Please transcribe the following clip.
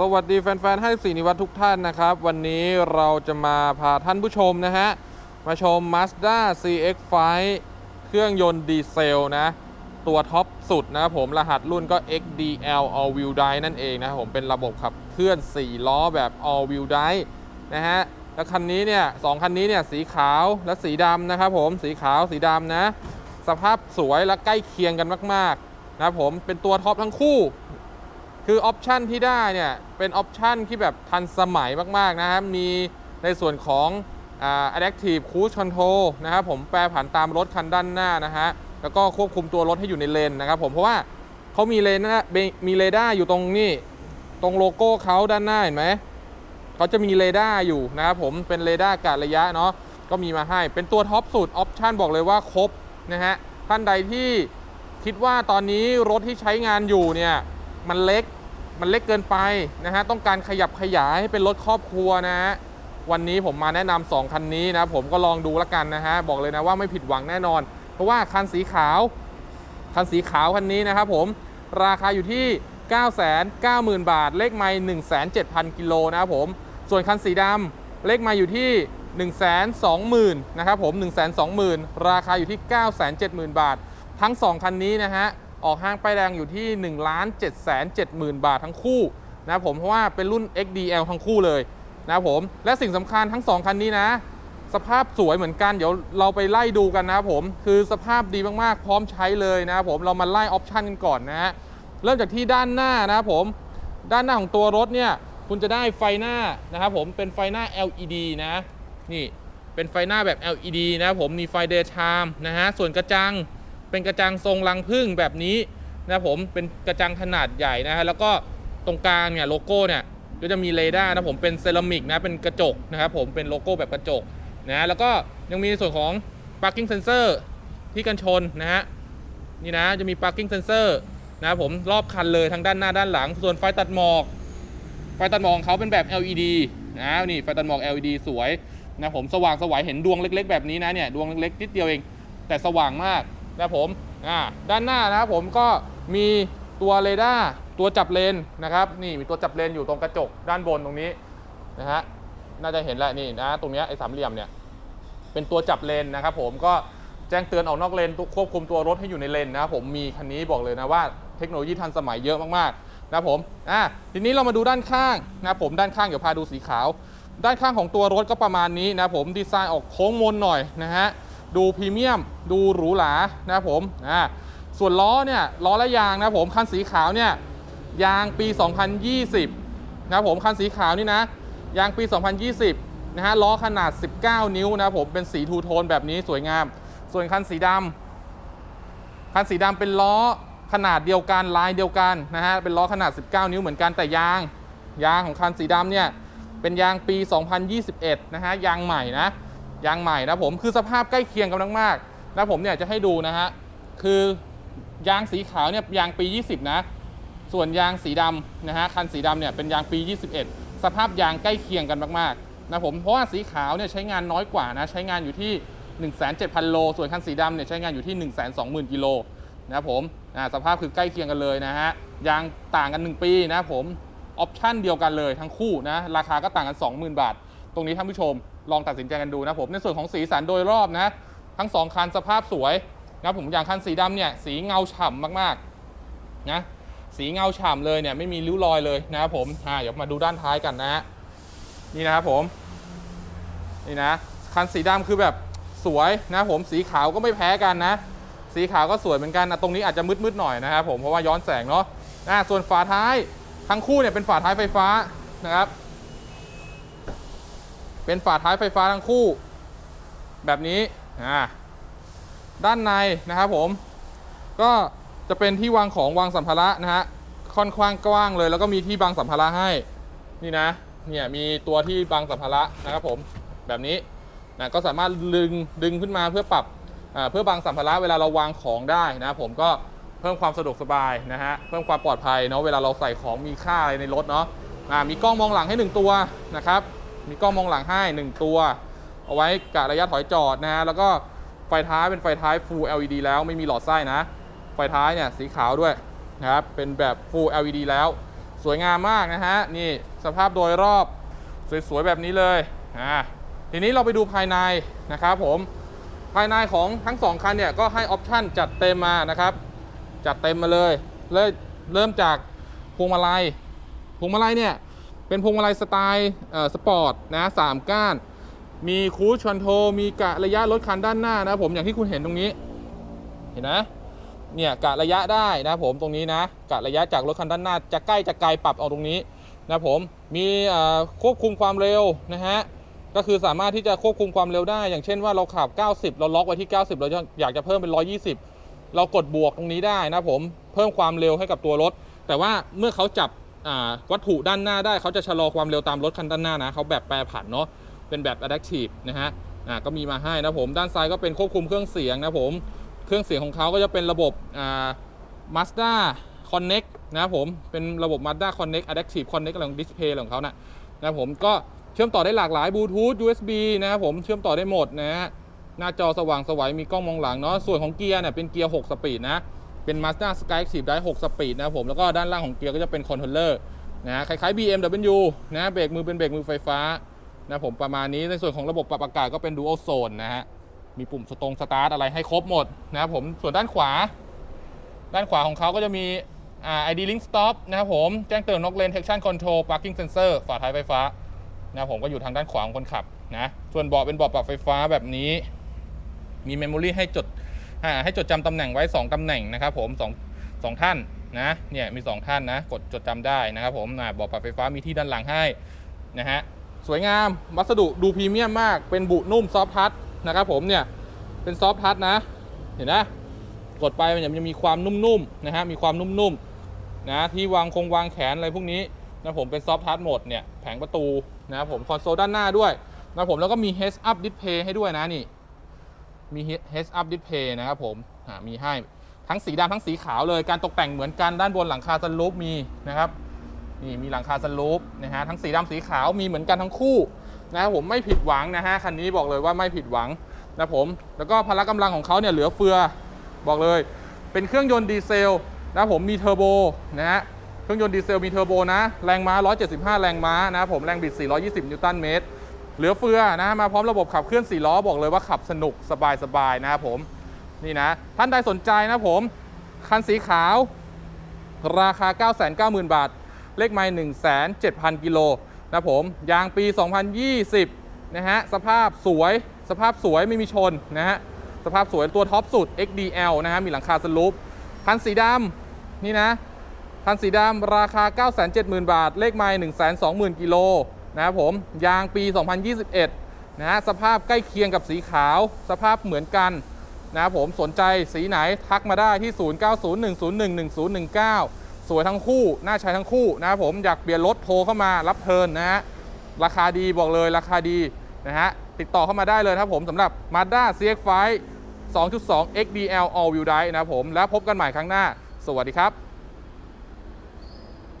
สวัสดีแฟนๆให้สีนิวัตทุกท่านนะครับ วันนี้เราจะมาพาท่านผู้ชมนะฮะ มาชม Mazda CX-5 เครื่องยนต์ดีเซลนะ ตัวท็อปสุดนะครับผมรหัสรุ่นก็ XDL All Wheel Drive นั่นเองนะครับผมเป็นระบบขับเคลื่อน 4 ล้อแบบ All Wheel Drive นะฮะ แล้วคันนี้เนี่ยสคันนี้เนี่ยสีขาวและสีดำนะครับผมสีขาวสีดำนะ สภาพสวยและใกล้เคียงกันมากๆนะครับผมเป็นตัวท็อปทั้งคู่ คือออปชันที่ได้เนี่ยเป็นออปชันที่แบบทันสมัยมาก ๆ นะครับ มีในส่วนของอ่า adaptive cruise control นะครับผมแปรผันตามรถคันด้านหน้านะฮะ แล้วก็ควบคุมตัวรถให้อยู่ในเลนนะครับผมเพราะว่าเขามีเลนนะมีเรดาร์อยู่ตรงนี้ ตรงโลโก้เขาด้านหน้าเห็นไหมเขาจะมีเรดาร์อยู่นะครับผมเป็นเรดาร์กะระยะเนาะก็มีมาให้เป็นตัวท็อปสุดออปชันบอกเลยว่าครบนะฮะท่านใดที่คิดว่าตอนนี้รถที่ใช้งานอยู่เนี่ยมันเล็ก มันเล็กเกินไปนะฮะต้องการขยับขยายให้เป็นรถครอบครัวนะฮะวันนี้ผมมาแนะนำสองคันนี้นะผมก็ลองดูแล้วกันนะฮะบอกเลยนะว่าไม่ผิดหวังแน่นอน เพราะว่าคันสีขาว คันสีขาวคันนี้นะครับผมราคาอยู่ที่ 990,000 บาท เลขไมล์107,000 กิโลนะครับผมส่วนคันสีดำเลขไมล์อยู่ที่ 120,000นะครับผม120,000 ราคาอยู่ที่ 970,000 บาท ทั้ง 2 คันนี้นะฮะ ออกห้างป้ายแดงอยู่ที่1 770,000บาททั้งคู่นะครับผมเพราะว่าเป็นรุ่น XDL ทั้งคู่เลยนะครับผมและสิ่งสำคัญทั้ง 2 คันนี้นะ สภาพสวยเหมือนกัน เดี๋ยวเราไปไล่ดูกันนะครับผมคือสภาพดีมากๆ พร้อมใช้เลยนะครับผมเรามาไล่ออปชันกันก่อนนะฮะเริ่มจากที่ด้านหน้านะครับผมด้านหน้าของตัวรถเนี่ยคุณจะได้ไฟหน้านะครับผมเป็นไฟหน้า LED นะนี่เป็นไฟหน้าแบบ LED นะครับผมมีไฟ daytime นะฮะส่วนกระจัง เป็นกระจังทรงรังผึ้งแบบนี้นะครับผมเป็นกระจังขนาดใหญ่นะฮะแล้วก็ตรงกลางเนี่ยโลโก้เนี่ยก็จะมีเรดาร์นะผมเป็นเซรามิกนะเป็นกระจกนะครับผมเป็นโลโก้แบบกระจกนะแล้วก็ยังมีในส่วนของ parking sensor ที่กันชนนะฮะนี่นะจะมี parking sensor นะครับผมรอบคันเลยทั้งด้านหน้าด้านหลัง ส่วนไฟตัดหมอก ไฟตัดหมอกของเขาเป็นแบบ LED นะนี่ไฟตัดหมอก LED สวยนะผมสว่างสวยเห็นดวงเล็ก ๆ แบบนี้นะเนี่ยดวงเล็กๆนิดเดียวเอง แต่สว่างมาก นะผมอ่าด้านหน้านะครับผมก็มีตัวเรดาร์ตัวจับเลนนะครับนี่มีตัวจับเลนอยู่ตรงกระจกด้านบนตรงนี้นะฮะน่าจะเห็นแหละนี่นะตรงนี้ไอ้สามเหลี่ยมเนี่ยเป็นตัวจับเลนนะครับผมก็แจ้งเตือนออกนอกเลนควบคุมตัวรถให้อยู่ในเลนนะครับผมมีคันนี้บอกเลยนะว่าเทคโนโลยีทันสมัยเยอะมากๆนะผมอะทีนี้เรามาดูด้านข้างนะผมด้านข้างเดี๋ยวพาดูสีขาว ด้านข้างของตัวรถก็ประมาณนี้นะผมดีไซน์ออกโค้งมนหน่อยนะฮะ ดูพรีเมียม ดูหรูหรานะครับผมอ่าส่วนล้อเนี่ยล้อและยางนะครับผมคันสีขาวเนี่ยยางปี 2020นะครับผมคันสีขาวนี่นะยางปี 2020นะฮะล้อขนาด 19 นิ้วนะครับผมเป็นสีทูโทนแบบนี้สวยงาม ส่วนคันสีดำคันสีดำเป็นล้อขนาดเดียวกันลายเดียวกันนะฮะเป็นล้อขนาด 19 นิ้วเหมือนกันแต่ยางยางของคันสีดำเนี่ยเป็นยางปี 2021นะฮะยางใหม่นะ ยางใหม่นะผมคือสภาพใกล้เคียงกันมากๆนะผมเนี่ยจะให้ดูนะฮะคือยางสีขาวเนี่ยยางปี 20 นะ ส่วนยางสีดำนะฮะคันสีดำเนี่ยเป็นยางปี 21 สภาพยางใกล้เคียงกันมากๆนะผมเพราะว่าสีขาวเนี่ยใช้งานน้อยกว่านะใช้งานอยู่ที่ 17,000 โล ส่วนคันสีดำเนี่ยใช้งานอยู่ที่ 120,000 กิโลนะผมสภาพคือใกล้เคียงกันเลยนะฮะยางต่างกัน 1 ปีนะผมออปชั่นเดียวกันเลยทั้งคู่นะราคาก็ต่างกัน 20,000 บาท ตรงนี้ท่านผู้ชม ลองตัดสินใจกันดูนะผมในส่วนของสีสันโดยรอบนะ ทั้งสองคันสภาพสวยนะครับผมอย่างคันสีดำเนี่ยสีเงาฉ่ำมากๆนะสีเงาฉ่ำเลยเนี่ยไม่มีริ้วรอยเลยนะครับผมอ่าเดี๋ยวมาดูด้านท้ายกันนะฮะนี่นะครับผมนี่นะคันสีดำคือแบบสวยนะครับผมสีขาวก็ไม่แพ้กันนะ สีขาวก็สวยเหมือนกันนะตรงนี้อาจจะมืดๆหน่อยนะครับผมเพราะว่าย้อนแสงเนาะอ่าส่วนฝาท้ายทั้งคู่เนี่ยเป็นฝาท้ายไฟฟ้านะครับ เป็นฝาท้ายไฟฟ้าทั้งคู่ แบบนี้อ่าด้านในนะครับผม ก็จะเป็นที่วางของวางสัมภาระนะฮะค่อนข้างกว้างเลย แล้วก็มีที่บังสัมภาระให้ นี่นะเนี่ยมีตัวที่บังสัมภาระนะครับผมแบบนี้นะก็สามารถดึงดึงขึ้นมาเพื่อปรับเพื่อบังสัมภาระเวลาเราวางของได้นะผมก็เพิ่มความสะดวกสบายนะฮะเพิ่มความปลอดภัยเนาะเวลาเราใส่ของมีค่าอะไรในรถเนาะอ่ามีกล้องมองหลังให้ 1 ตัวนะครับ มีกล้องมองหลังให้ 1 ตัว เอาไว้กะระยะถอยจอดนะฮะแล้วก็ไฟท้ายเป็นไฟท้าย Full LED แล้วไม่มีหลอดไส้นะ ไฟท้ายเนี่ยสีขาวด้วยนะครับเป็นแบบ Full LED แล้ว สวยงามมากนะฮะนี่สภาพโดยรอบสวยๆแบบนี้เลยอ่าทีนี้เราไปดูภายในนะครับผมภายในของทั้งสองคันเนี่ยก็ให้ออปชั่นจัดเต็มมานะครับ จัดเต็มมาเลยเริ่มเริ่มจากพวงมาลัยพวงมาลัยเนี่ย เป็นพวงมาลัยสไตล์สปอร์ตนะสามก้าน มีคูชคอนโทรมีกะระยะรถคันด้านหน้านะผมอย่างที่คุณเห็นตรงนี้ เห็นไหมเนี่ยกะระยะได้นะผมตรงนี้นะกะระยะจากรถคันด้านหน้า จะใกล้จะไกลปรับเอาตรงนี้นะผมมีควบคุมความเร็วนะฮะก็คือสามารถที่จะควบคุมความเร็วได้ อย่างเช่นว่าเราขับ 90 เราล็อกไว้ที่ 90 เราอยากจะเพิ่มเป็น 120 เรากดบวกตรงนี้ได้นะผมเพิ่มความเร็วให้กับตัวรถ แต่ว่าเมื่อเขาจับ วัตถุด้านหน้าได้เขาจะชะลอความเร็วตามรถคันด้านหน้านะเขาแบบแปรผันเนาะเป็นแบบ adaptive นะฮะก็มีมาให้นะผมด้านซ้ายก็เป็นควบคุมเครื่องเสียงนะผมเครื่องเสียงของเขาก็จะเป็นระบบ Mazda Connect นะผมเป็นระบบ Mazda Connect Adaptive Connect อะไรของดิสเพย์ของเขานะนะผมก็เชื่อมต่อได้หลากหลาย Bluetooth USB นะครับผมเชื่อมต่อได้หมดนะฮะหน้าจอสว่างสวยมีกล้องมองหลังเนาะส่วนของเกียร์เนี่ยเป็นเกียร์ 6 สปีดนะ เป็น Mazda Sky Active Drive 6สปีดนะครับผมแล้วก็ด้านล่างของเกียร์ก็จะเป็นคอนโทรลเลอร์นะคล้ายๆ BMW นะเบรกมือเป็นเบรกมือไฟฟ้านะผมประมาณนี้ในส่วนของระบบปรับอากาศก็เป็น Dual Zone นะฮะมีปุ่มสตรงสตาร์ทอะไรให้ครบหมดนะครับผมส่วนด้านขวา ด้านขวาของเขาก็จะมีอ่า ID Link Stop นะครับผมแจ้งเตือน Knock Lane Traction Control Parking Sensor ฝาท้ายไฟฟ้านะผมก็อยู่ทางด้านขวาของคนขับนะส่วนเบาะเป็นเบาะปรับไฟฟ้าแบบนี้ มีเมมโมรีให้จด ให้จดจำตำแหน่งไว้ 2ตำแหน่งนะครับผมสองสองท่านนะเนี่ยมี 2 ท่านนะกดจดจำได้นะครับผมอ่าเบาะปรับไฟฟ้ามีที่ด้านหลังให้นะฮะสวยงามวัสดุดูพรีเมียมมาก เป็นบุนุ่มซอฟทัชนะครับผมเนี่ยเป็นซอฟทัชนะเห็นนะกดไปมันจะมีความนุ่มๆนะฮะมีความนุ่มๆนะที่วางคงวางแขนอะไรพวกนี้นะผมเป็นซอฟทัชหมดเนี่ยแผงประตูนะครับผมคอนโซลด้านหน้าด้วยนะผมแล้วก็มี heads up display ให้ด้วยนะนี่ มี heads up display นะครับผมมีให้ทั้งสีดำทั้งสีขาวเลยการตกแต่งเหมือนกันด้านบนหลังคาซันรูฟมีนะครับนี่มีหลังคาซันรูฟนะฮะทั้งสีดำสีขาวมีเหมือนกันทั้งคู่นะครับผมไม่ผิดหวังนะฮะคันนี้บอกเลยว่าไม่ผิดหวังนะผมแล้วก็พละกำลังของเขาเนี่ยเหลือเฟือบอกเลย เป็นเครื่องยนต์ดีเซลนะผมมีเทอร์โบนะฮะเครื่องยนต์ดีเซลมีเทอร์โบนะ แรงม้า 175 แรงม้านะครับผมแรงบิด 420 นิวตันเมตร เหลือเฟือนะมาพร้อมระบบขับเคลื่อน4ล้อบอกเลยว่าขับสนุกสบายๆนะครับผมนี่นะ ท่านใดสนใจนะผม คันสีขาว ราคา 990,000 บาท เลขไมล์107,000 กิโลนะผม ยางปี 2020 นะฮะ สภาพสวย สภาพสวยไม่มีชนนะฮะ สภาพสวยตัวท็อปสุด XDL นะฮะ มีหลังคาสลูป คันสีดำนี่นะ คันสีดำราคา 970,000 บาท เลขไมล์120,000 กิโล นะครับผมยางปี 2021 นะฮะสภาพใกล้เคียงกับสีขาว สภาพเหมือนกันนะครับผมสนใจสีไหนทักมาได้ที่ 0901011019 สวยทั้งคู่ น่าใช้ทั้งคู่นะครับผมอยากเปลี่ยนรถโทรเข้ามารับเทินนะฮะราคาดีบอกเลยราคาดีนะฮะติดต่อเข้ามาได้เลยนะครับผมสำหรับ Mazda CX-5 2.2 XDL All Wheel Drive นะครับผม แล้วพบกันใหม่ครั้งหน้า สวัสดีครับ